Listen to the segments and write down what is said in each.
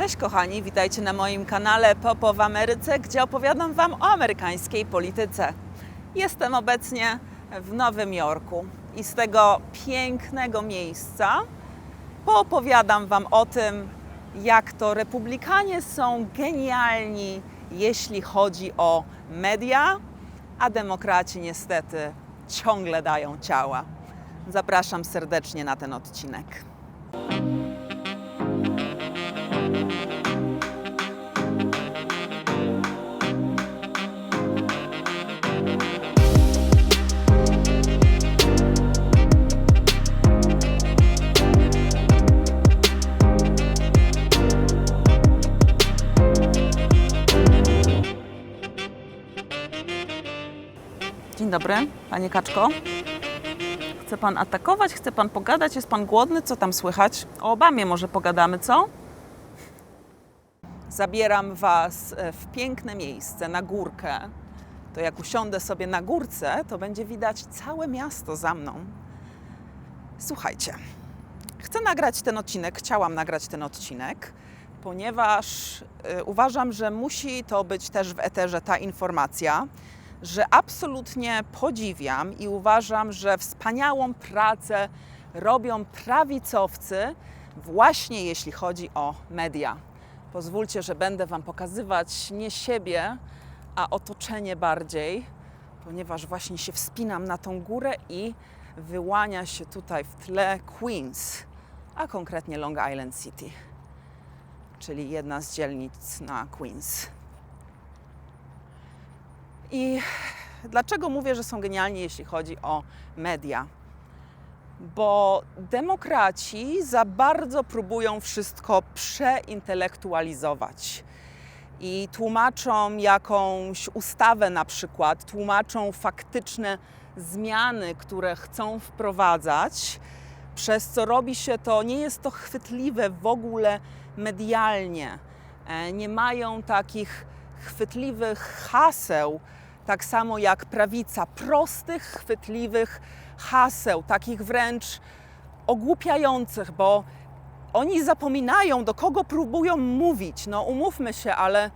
Cześć kochani, witajcie na moim kanale Popo w Ameryce, gdzie opowiadam Wam o amerykańskiej polityce. Jestem obecnie w Nowym Jorku i z tego pięknego miejsca poopowiadam Wam o tym, jak to republikanie są genialni, jeśli chodzi o media, a demokraci niestety ciągle dają ciała. Zapraszam serdecznie na ten odcinek. Dzień dobry, panie Kaczko. Chce pan atakować? Chce pan pogadać? Jest pan głodny? Co tam słychać? O Obamie może pogadamy, co? Zabieram was e, w piękne miejsce, na górkę. To jak usiądę sobie na górce, to będzie widać całe miasto za mną. Słuchajcie, chcę nagrać ten odcinek, chciałam nagrać ten odcinek, ponieważ y, uważam, że musi to być też w eterze ta informacja, że absolutnie podziwiam i uważam, że wspaniałą pracę robią prawicowcy, właśnie jeśli chodzi o media. Pozwólcie, że będę Wam pokazywać nie siebie, a otoczenie bardziej, ponieważ właśnie się wspinam na tą górę i wyłania się tutaj w tle Queens, a konkretnie Long Island City, czyli jedna z dzielnic na Queens. I dlaczego mówię, że są genialni, jeśli chodzi o media? Bo demokraci za bardzo próbują wszystko przeintelektualizować i tłumaczą jakąś ustawę na przykład, tłumaczą faktyczne zmiany, które chcą wprowadzać, przez co robi się to, nie jest to chwytliwe w ogóle medialnie. E, Nie mają takich chwytliwych haseł, tak samo jak prawica, prostych, chwytliwych haseł, takich wręcz ogłupiających, bo oni zapominają, do kogo próbują mówić. No umówmy się, ale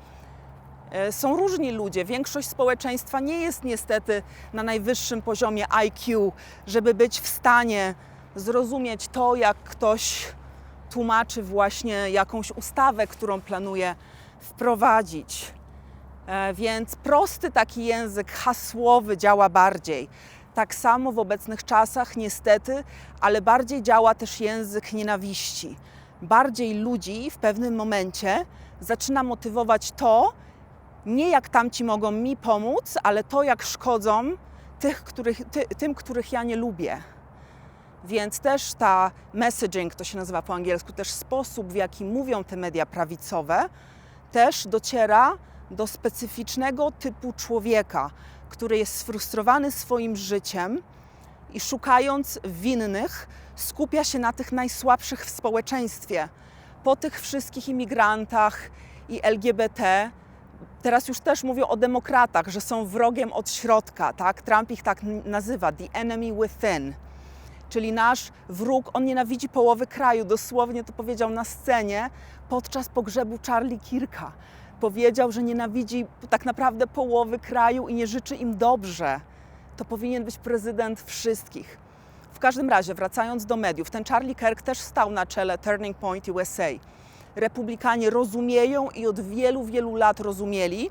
e, są różni ludzie. Większość społeczeństwa nie jest niestety na najwyższym poziomie IQ, żeby być w stanie zrozumieć to, jak ktoś tłumaczy właśnie jakąś ustawę, którą planuje wprowadzić. E, Więc prosty taki język hasłowy działa bardziej. Tak samo w obecnych czasach, niestety, ale bardziej działa też język nienawiści. Bardziej ludzi w pewnym momencie zaczyna motywować to, nie jak tamci mogą mi pomóc, ale to, jak szkodzą tych, których, ty, tym, których ja nie lubię. Więc też ta messaging, to się nazywa po angielsku, też sposób, w jaki mówią te media prawicowe, też dociera do specyficznego typu człowieka, który jest sfrustrowany swoim życiem i szukając winnych, skupia się na tych najsłabszych w społeczeństwie. Po tych wszystkich imigrantach i LGBT, teraz już też mówią o demokratach, że są wrogiem od środka, tak? Trump ich tak nazywa, the enemy within czyli nasz wróg, on nienawidzi połowy kraju. Dosłownie to powiedział na scenie podczas pogrzebu Charlie Kirka. Powiedział, że nienawidzi tak naprawdę połowy kraju i nie życzy im dobrze. To powinien być prezydent wszystkich. W każdym razie, wracając do mediów, ten Charlie Kirk też stał na czele Turning Point USA. Republikanie rozumieją i od wielu, wielu lat rozumieli,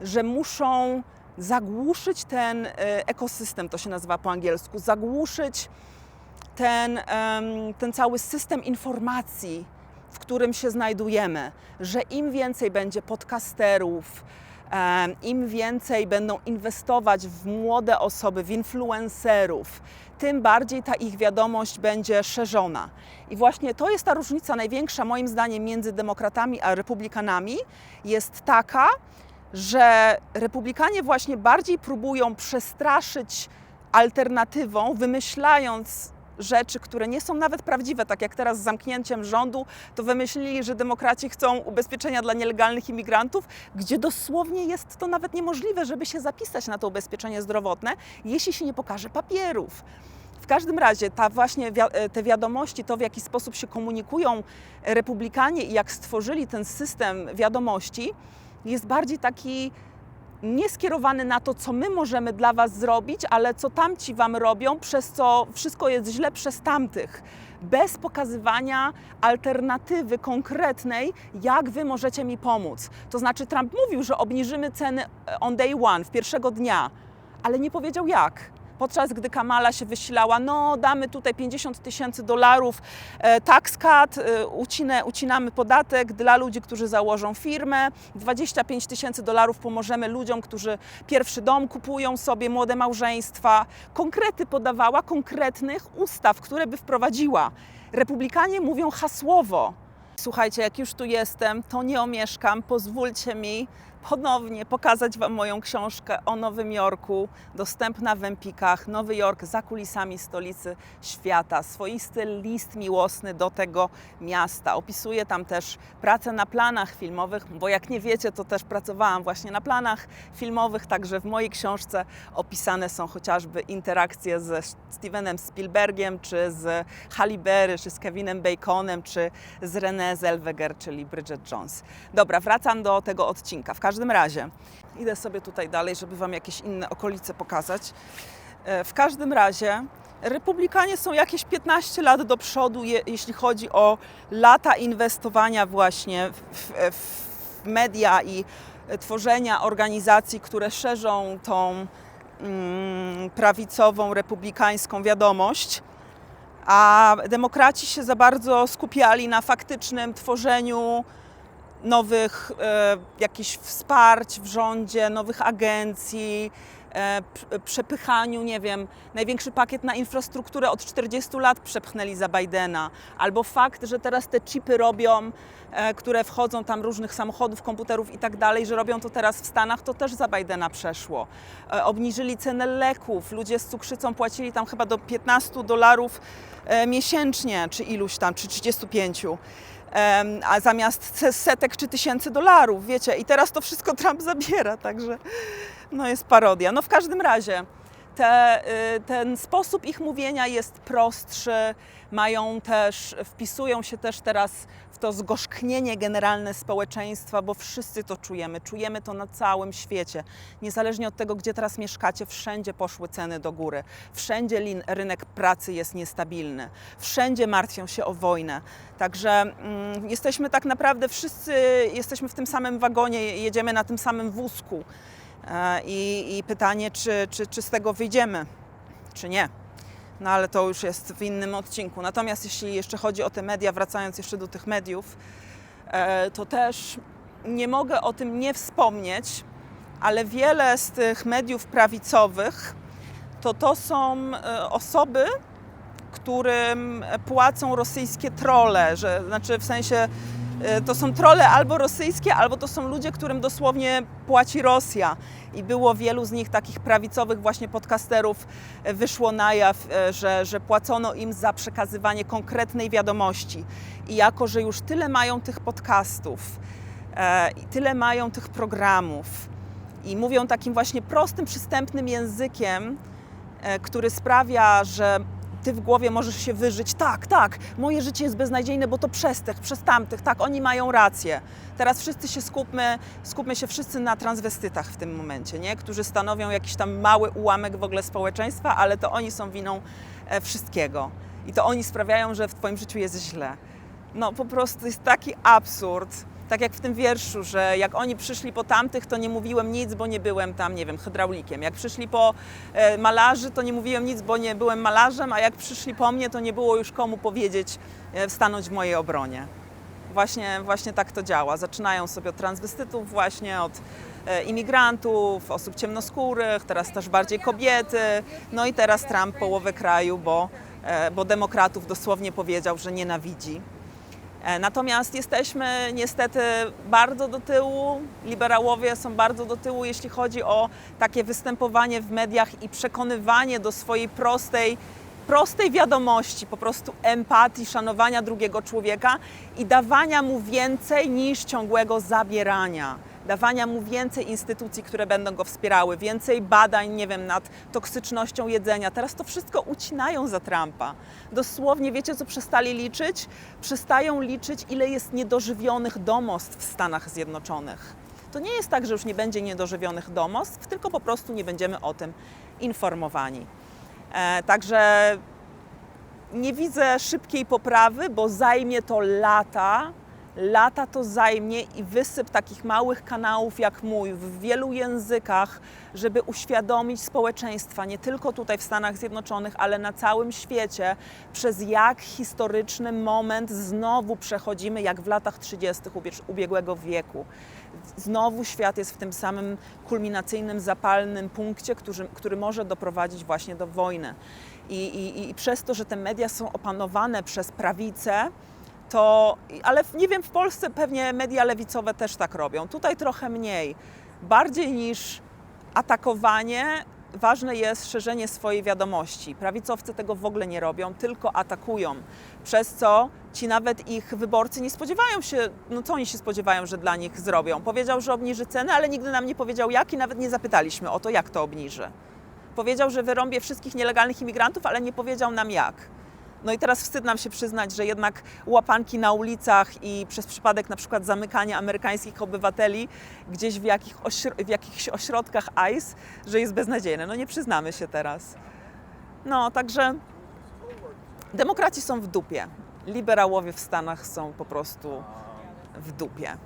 że muszą zagłuszyć ten e, ekosystem, to się nazywa po angielsku, zagłuszyć ten, ten cały system informacji, w którym się znajdujemy, że im więcej będzie podcasterów, im więcej będą inwestować w młode osoby, w influencerów, tym bardziej ta ich wiadomość będzie szerzona. I właśnie to jest ta różnica największa, moim zdaniem, między demokratami a republikanami, jest taka, że republikanie właśnie bardziej próbują przestraszyć alternatywą, wymyślając rzeczy, które nie są nawet prawdziwe, tak jak teraz z zamknięciem rządu, to wymyślili, że demokraci chcą ubezpieczenia dla nielegalnych imigrantów, gdzie dosłownie jest to nawet niemożliwe, żeby się zapisać na to ubezpieczenie zdrowotne, jeśli się nie pokaże papierów. W każdym razie ta właśnie e, te wiadomości, to w jaki sposób się komunikują republikanie i jak stworzyli ten system wiadomości, jest bardziej taki nie skierowany na to, co my możemy dla Was zrobić, ale co tamci Wam robią, przez co wszystko jest źle przez tamtych. Bez pokazywania alternatywy konkretnej, jak Wy możecie mi pomóc. To znaczy, Trump mówił, że obniżymy ceny on day one, w pierwszego dnia, ale nie powiedział jak. Podczas gdy Kamala się wysilała, no damy tutaj 50 tysięcy dolarów e, tax cut, e, ucinę, ucinamy podatek dla ludzi, którzy założą firmę, 25 tysięcy dolarów pomożemy ludziom, którzy pierwszy dom kupują sobie, młode małżeństwa. Konkrety podawała, konkretnych ustaw, które by wprowadziła. Republikanie mówią hasłowo. Słuchajcie, jak już tu jestem, to nie omieszkam. Pozwólcie mi ponownie pokazać Wam moją książkę o Nowym Jorku, dostępna w Empikach. Nowy Jork za kulisami stolicy świata. Swoisty list miłosny do tego miasta. Opisuję tam też pracę na planach filmowych, bo jak nie wiecie, to też pracowałam właśnie na planach filmowych, także w mojej książce opisane są chociażby interakcje ze Stevenem Spielbergiem, czy z Halle Berry, czy z Kevinem Baconem, czy z Renée Zellweger, czyli Bridget Jones. Dobra, wracam do tego odcinka. W każdym razie idę sobie tutaj dalej, żeby Wam jakieś inne okolice pokazać. E, W każdym razie Republikanie są jakieś 15 lat do przodu, je, jeśli chodzi o lata inwestowania właśnie w, w, media i tworzenia organizacji, które szerzą tą mm, prawicową, republikańską wiadomość. A demokraci się za bardzo skupiali na faktycznym tworzeniu nowych e, jakichś wsparć w rządzie, nowych agencji, e, przepychaniu, nie wiem, największy pakiet na infrastrukturę od 40 lat przepchnęli za Bidena, albo fakt, że teraz te chipy robią, e, które wchodzą tam różnych samochodów, komputerów i tak dalej, że robią to teraz w Stanach, to też za Bidena przeszło. E, obniżyli cenę leków, ludzie z cukrzycą płacili tam chyba do 15 dolarów e, miesięcznie, czy iluś tam, czy 35 em, a zamiast se- setek czy tysięcy dolarów, wiecie, i teraz to wszystko Trump zabiera, także no jest parodia. No w każdym razie te, y, ten sposób ich mówienia jest prostszy, mają też, wpisują się też teraz to zgorzknienie generalne społeczeństwa, bo wszyscy to czujemy, czujemy to na całym świecie. Niezależnie od tego, gdzie teraz mieszkacie, wszędzie poszły ceny do góry, wszędzie rynek pracy jest niestabilny, wszędzie martwią się o wojnę. Także mm, jesteśmy tak naprawdę wszyscy, jesteśmy w tym samym wagonie, jedziemy na tym samym wózku. E, I, i pytanie, czy, czy, czy z tego wyjdziemy, czy nie. No ale to już jest w innym odcinku. Natomiast jeśli jeszcze chodzi o te media, wracając jeszcze do tych mediów, e, to też nie mogę o tym nie wspomnieć, ale wiele z tych mediów prawicowych to to są e, osoby, którym płacą rosyjskie trole, że znaczy w sensie to są trole albo rosyjskie, albo to są ludzie, którym dosłownie płaci Rosja. I było wielu z nich takich prawicowych właśnie podcasterów, e, wyszło na jaw, e, że, że płacono im za przekazywanie konkretnej wiadomości. I jako, że już tyle mają tych podcastów, e, tyle mają tych programów i mówią takim właśnie prostym, przystępnym językiem, e, który sprawia, że ty w głowie możesz się wyżyć, tak, tak, moje życie jest beznadziejne, bo to przez tych, przez tamtych, tak, oni mają rację. Teraz wszyscy się skupmy, skupmy się wszyscy na transwestytach w tym momencie, nie? którzy stanowią jakiś tam mały ułamek w ogóle społeczeństwa, ale to oni są winą e, wszystkiego. I to oni sprawiają, że w twoim życiu jest źle. No po prostu jest taki absurd. Tak jak w tym wierszu, że jak oni przyszli po tamtych, to nie mówiłem nic, bo nie byłem tam, nie wiem, hydraulikiem. Jak przyszli po e, malarzy, to nie mówiłem nic, bo nie byłem malarzem, a jak przyszli po mnie, to nie było już komu powiedzieć, e, stanąć w mojej obronie. Właśnie, właśnie tak to działa. Zaczynają sobie od transwestytów, właśnie od e, imigrantów, osób ciemnoskórych, teraz też bardziej kobiety. No i teraz Trump połowę kraju, bo, bo demokratów dosłownie powiedział, że nienawidzi. E, Natomiast jesteśmy niestety bardzo do tyłu. Liberałowie są bardzo do tyłu, jeśli chodzi o takie występowanie w mediach i przekonywanie do swojej prostej, prostej wiadomości, po prostu empatii, szanowania drugiego człowieka i dawania mu więcej niż ciągłego zabierania. Dawania mu więcej instytucji, które będą go wspierały, więcej badań, nie wiem, nad toksycznością jedzenia. Teraz to wszystko ucinają za Trumpa. Dosłownie, wiecie co przestali liczyć? Przestają liczyć, ile jest niedożywionych domostw w Stanach Zjednoczonych. To nie jest tak, że już nie będzie niedożywionych domostw, tylko po prostu nie będziemy o tym informowani. E, także nie widzę szybkiej poprawy, bo zajmie to lata. Lata to zajmie i wysyp takich małych kanałów jak mój w wielu językach, żeby uświadomić społeczeństwa, nie tylko tutaj w Stanach Zjednoczonych, ale na całym świecie, przez jak historyczny moment znowu przechodzimy, jak w latach 30. ubie- ubiegłego wieku. Znowu świat jest w tym samym kulminacyjnym, zapalnym punkcie, który, który może doprowadzić właśnie do wojny. I, i, I przez to, że te media są opanowane przez prawicę, to, ale nie wiem, w Polsce pewnie media lewicowe też tak robią. Tutaj trochę mniej. Bardziej niż atakowanie, ważne jest szerzenie swojej wiadomości. Prawicowcy tego w ogóle nie robią, tylko atakują. Przez co ci nawet ich wyborcy nie spodziewają się, no co oni się spodziewają, że dla nich zrobią. Powiedział, że obniży ceny, ale nigdy nam nie powiedział jak i nawet nie zapytaliśmy o to, jak to obniży. Powiedział, że wyrąbie wszystkich nielegalnych imigrantów, ale nie powiedział nam jak. No i teraz wstyd nam się przyznać, że jednak łapanki na ulicach i przez przypadek na przykład zamykania amerykańskich obywateli gdzieś w, jakich w jakichś ośrodkach ICE, że jest beznadziejne. No nie przyznamy się teraz. No, także demokraci są w dupie. Liberałowie w Stanach są po prostu w dupie.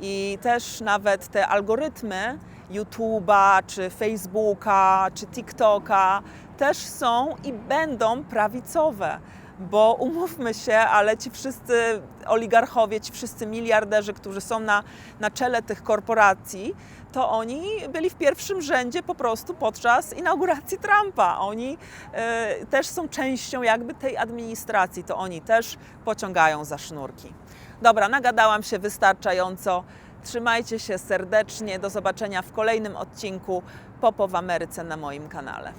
I też nawet te algorytmy YouTube'a, czy Facebooka, czy TikToka też są i będą prawicowe. Bo umówmy się, ale ci wszyscy oligarchowie, ci wszyscy miliarderzy, którzy są na, na czele tych korporacji, to oni byli w pierwszym rzędzie po prostu podczas inauguracji Trumpa. Oni e, też są częścią jakby tej administracji, to oni też pociągają za sznurki. Dobra, nagadałam się wystarczająco. Trzymajcie się serdecznie. Do zobaczenia w kolejnym odcinku Popo w Ameryce na moim kanale.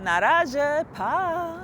Na razie, pa!